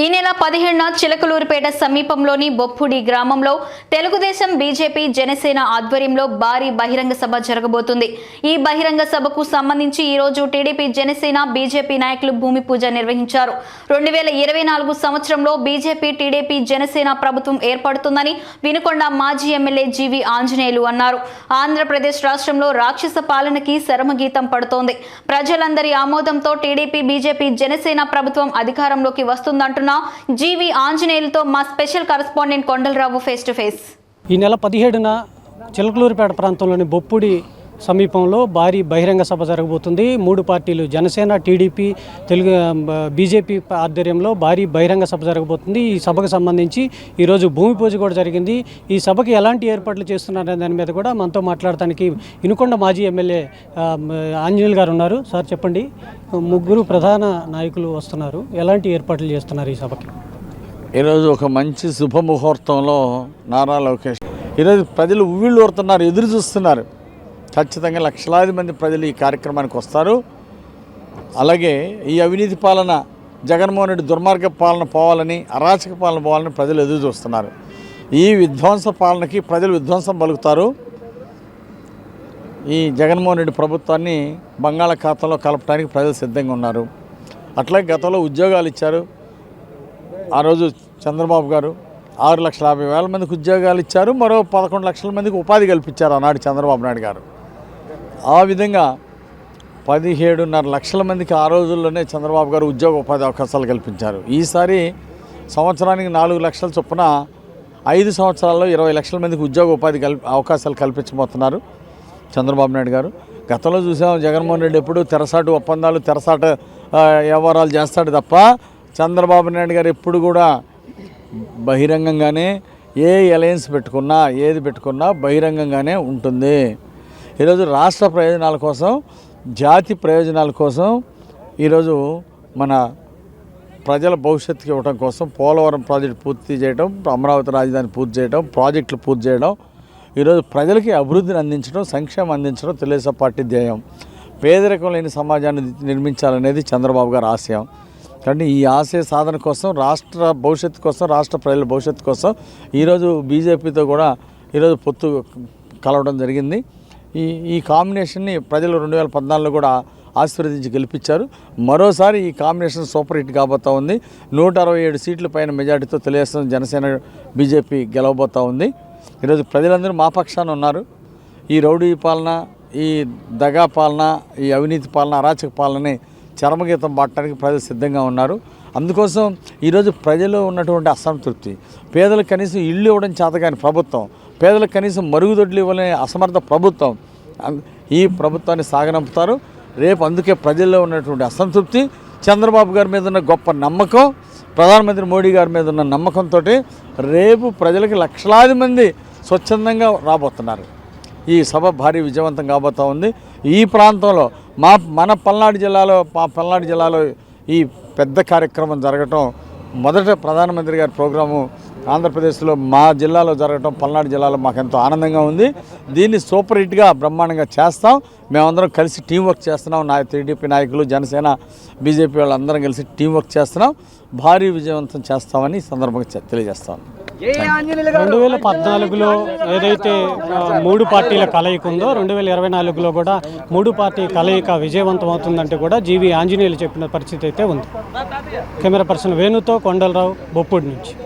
ఈ నెల పదిహేడున చిలకలూరుపేట సమీపంలోని బొప్పుడి గ్రామంలో తెలుగుదేశం బీజేపీ జనసేన ఆధ్వర్యంలో భారీ బహిరంగ సభ జరగబోతుంది. ఈ బహిరంగ సభకు సంబంధించి ఈ రోజు టీడీపీ జనసేన బీజేపీ నాయకులు భూమి పూజ నిర్వహించారు. రెండు వేల ఇరవై నాలుగు సంవత్సరంలో బీజేపీ టీడీపీ జనసేన ప్రభుత్వం ఏర్పడుతుందని వినుకొండ మాజీ ఎమ్మెల్యే జీవి ఆంజనేయులు అన్నారు. ఆంధ్రప్రదేశ్ రాష్ట్రంలో రాక్షస పాలనకి శరమగీతం పడుతోంది. ప్రజలందరి ఆమోదంతో టీడీపీ బీజేపీ జనసేన ప్రభుత్వం అధికారంలోకి వస్తుందంటున్న జీవి ఆంజనేయులతో మా special correspondent Kondalarao face to face. ఈ నెల పదిహేడున చిలకలూరిపేట ప్రాంతంలోని బొప్పుడి సమీపంలో భారీ బహిరంగ సభ జరగబోతుంది. మూడు పార్టీలు జనసేన టీడీపీ తెలుగు బీజేపీ ఆధ్వర్యంలో భారీ బహిరంగ సభ జరగబోతుంది. ఈ సభకు సంబంధించి ఈరోజు భూమి పూజ కూడా జరిగింది. ఈ సభకి ఎలాంటి ఏర్పాట్లు చేస్తున్నారనే దాని మీద కూడా మనతో మాట్లాడటానికి ఇనుకొండ మాజీ ఎమ్మెల్యే ఆంజనేయులు గారు ఉన్నారు. సార్ చెప్పండి. ముగ్గురు ప్రధాన నాయకులు వస్తున్నారు. ఎలాంటి ఏర్పాట్లు చేస్తున్నారు ఈ సభకి? ఈరోజు ఒక మంచి శుభముహూర్తంలో నారా లోకేష్. ఈరోజు ప్రజలు ఉవ్విళ్ళు ఎదురు చూస్తున్నారు. ఖచ్చితంగా లక్షలాది మంది ప్రజలు ఈ కార్యక్రమానికి వస్తారు. అలాగే ఈ అవినీతి పాలన జగన్మోహన్ రెడ్డి దుర్మార్గ పాలన పోవాలని అరాచక పాలన పోవాలని ప్రజలు ఎదురు చూస్తున్నారు. ఈ విధ్వంస పాలనకి ప్రజలు విధ్వంసం పలుకుతారు. ఈ జగన్మోహన్ రెడ్డి ప్రభుత్వాన్ని బంగాళాఖాతంలో కలపడానికి ప్రజలు సిద్ధంగా ఉన్నారు. అట్లాగే గతంలో ఉద్యోగాలు ఇచ్చారు. ఆ రోజు చంద్రబాబు గారు ఆరు లక్షల యాభై వేల మందికి ఉద్యోగాలు ఇచ్చారు. మరో పదకొండు లక్షల మందికి ఉపాధి కల్పించారు ఆనాడు చంద్రబాబు నాయుడు గారు. ఆ విధంగా పదిహేడున్నర లక్షల మందికి ఆ రోజుల్లోనే చంద్రబాబు గారు ఉద్యోగ ఉపాధి అవకాశాలు కల్పించారు. ఈసారి సంవత్సరానికి నాలుగు లక్షల చొప్పున ఐదు సంవత్సరాల్లో ఇరవై లక్షల మందికి ఉద్యోగ ఉపాధి కల్ప అవకాశాలు కల్పించబోతున్నారు చంద్రబాబు నాయుడు గారు. గతంలో చూసాం జగన్మోహన్ రెడ్డి ఎప్పుడు తెరసాటు ఒప్పందాలు తెరసాట వ్యవహారాలు చేస్తాడు తప్ప చంద్రబాబు నాయుడు గారు ఎప్పుడు కూడా బహిరంగంగానే ఏ అలయన్స్ పెట్టుకున్నా ఏది పెట్టుకున్నా బహిరంగంగానే ఉంటుంది. ఈరోజు రాష్ట్ర ప్రయోజనాల కోసం జాతి ప్రయోజనాల కోసం ఈరోజు మన ప్రజల భవిష్యత్తుకి ఇవ్వడం కోసం పోలవరం ప్రాజెక్టు పూర్తి చేయడం అమరావతి రాజధాని పూర్తి చేయడం ప్రాజెక్టులు పూర్తి చేయడం ఈరోజు ప్రజలకి అభివృద్ధిని అందించడం సంక్షేమం అందించడం తెలుగుదేశం పార్టీ ధ్యేయం. పేదరికం లేని సమాజాన్ని నిర్మించాలనేది చంద్రబాబు గారి ఆశయం. కానీ ఈ ఆశయ సాధన కోసం రాష్ట్ర భవిష్యత్తు కోసం రాష్ట్ర ప్రజల భవిష్యత్తు కోసం ఈరోజు బీజేపీతో కూడా ఈరోజు పొత్తు కలవడం జరిగింది. ఈ ఈ కాంబినేషన్ని ప్రజలు రెండు వేల పద్నాలుగులో కూడా ఆశీర్వదించి గెలిపించారు. మరోసారి ఈ కాంబినేషన్ సూపర్ హిట్ కాబోతా ఉంది. నూట అరవై ఏడు సీట్ల పైన మెజార్టీతో తెలుగుదేశం జనసేన బీజేపీ గెలవబోతా ఉంది. ఈరోజు ప్రజలందరూ మా పక్షాన ఉన్నారు. ఈ రౌడీ పాలన ఈ దగా పాలన ఈ అవినీతి పాలన అరాచక పాలనని చరమగీతం పాడటానికి ప్రజలు సిద్ధంగా ఉన్నారు. అందుకోసం ఈరోజు ప్రజలు ఉన్నటువంటి అసంతృప్తి. పేదలకు కనీసం ఇల్లు ఇవ్వడం చేతగాని ప్రభుత్వం పేదలకు కనీసం మరుగుదొడ్లు ఇవ్వలేని అసమర్థ ప్రభుత్వం ఈ ప్రభుత్వాన్ని సాగనంపుతారు. రేపు అందుకే ప్రజల్లో ఉన్నటువంటి అసంతృప్తి చంద్రబాబు గారి మీద ఉన్న గొప్ప నమ్మకం ప్రధానమంత్రి మోడీ గారి మీద ఉన్న నమ్మకంతో రేపు ప్రజలకు లక్షలాది మంది స్వచ్ఛందంగా రాబోతున్నారు. ఈ సభ భారీ విజయవంతం కాబోతూ ఉంది. ఈ ప్రాంతంలో మా మన పల్నాడు జిల్లాలో మా పల్నాడు జిల్లాలో ఈ పెద్ద కార్యక్రమం జరగటం మొదట ప్రధానమంత్రి గారి ప్రోగ్రాము ఆంధ్రప్రదేశ్లో మా జిల్లాలో జరగటం పల్నాడు జిల్లాలో మాకు ఎంతో ఆనందంగా ఉంది. దీన్ని సూపర్ హిట్గా బ్రహ్మాండంగా చేస్తాం. మేమందరం కలిసి టీం వర్క్ చేస్తున్నాం. నా టీడీపీ నాయకులు జనసేన బీజేపీ వాళ్ళందరం కలిసి టీం వర్క్ చేస్తున్నాం. భారీ విజయవంతం చేస్తామని సందర్భంగా తెలియజేస్తాను తెలియజేస్తాం రెండు వేల పద్నాలుగులో ఏదైతే మూడు పార్టీల కలయిక ఉందో రెండు వేల ఇరవై నాలుగులో కూడా మూడు పార్టీ కలయిక విజయవంతం అవుతుందంటే కూడా జీవి ఆంజనేయులు చెప్పిన పరిస్థితి అయితే ఉంది. కెమెరా పర్సన్ వేణుతో కొండలరావు బొప్పూడి నుంచి.